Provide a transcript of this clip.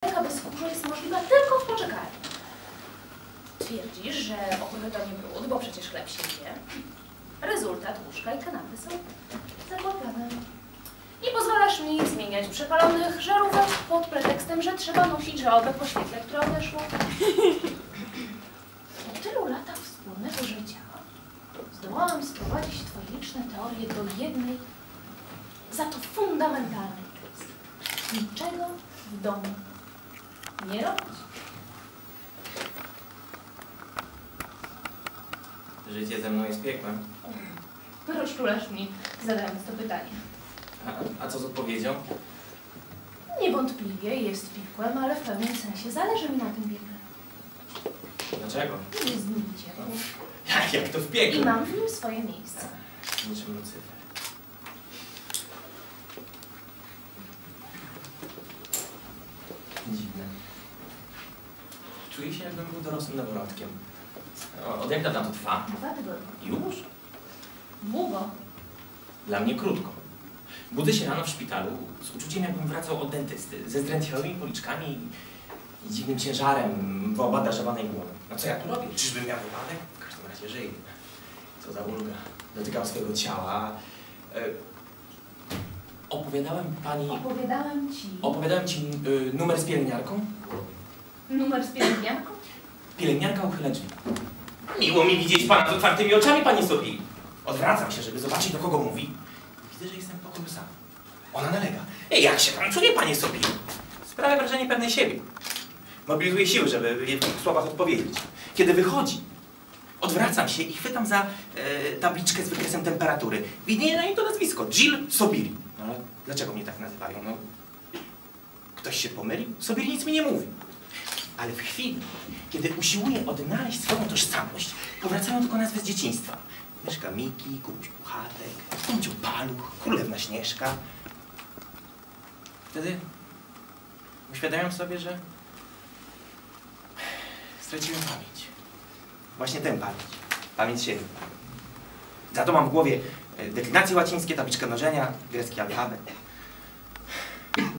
Taka bez jest możliwa tylko w poczekalni. Twierdzisz, że ochotę to nie brud, bo przecież chleb się je. Rezultat łóżka i kanapy są zakłopane. Nie pozwalasz mi zmieniać przepalonych żarówek pod pretekstem, że trzeba nosić żałobę po świetle, które odeszło. Po tylu latach wspólnego życia zdołałam sprowadzić twoje liczne teorie do jednej, za to fundamentalnej. Niczego w domu nie robić. Życie ze mną jest piekłem. Rozczulasz mi, zadając to pytanie. A, a co z odpowiedzią? Niewątpliwie jest piekłem, ale w pewnym sensie zależy mi na tym piekle. Dlaczego? Mi ciepło Jak, jak to w i piekle? mam w nim swoje miejsce. Niczym Lucyfer. Czuję się, jakbym był dorosłym noworodkiem. Od jak dawna to trwa? Dwa tygodnie. Już? Długo. Dla mnie krótko. Budzę się rano w szpitalu z uczuciem, jakbym wracał od dentysty, ze zdrętwiałymi policzkami i, dziwnym ciężarem w obadażowanej głowy. No co ja tu robię? Czyżbym miał wypadek? W każdym razie żyję. Co za ulga. Dotykam swojego ciała. E, opowiadałem pani... Opowiadałem ci Opowiadałem ci y, numer z pielęgniarką? Numer z pielęgniarką. Pielęgniarka uchyla drzwi. Miło mi widzieć pana z otwartymi oczami, pani Sophie. Odwracam się, żeby zobaczyć, do kogo mówi. Widzę, że jestem w pokoju sam. Ona nalega. Ej, jak się pan czuje, panie Sophie? Sprawia wrażenie pewnej siebie. Mobilizuję siły, żeby w tych słowach odpowiedzieć. Kiedy wychodzi, odwracam się i chwytam za e, tabliczkę z wykresem temperatury. Widnieje na niej to nazwisko. Jill Sobiri. No ale dlaczego mnie tak nazywają? No, ktoś się pomylił? Sobiri nic mi nie mówi. Ale w chwili, kiedy usiłuję odnaleźć swoją tożsamość, powracają tylko nazwy z dzieciństwa. Mieszka Miki, Kubuś Puchatek, Tomciu Paluch, Królewna Śnieżka. Wtedy uświadamiam sobie, że straciłem pamięć. Właśnie tę pamięć. Pamięć siebie. Za to mam w głowie e, deklinacje łacińskie, tabliczkę mnożenia, grecki alfabet.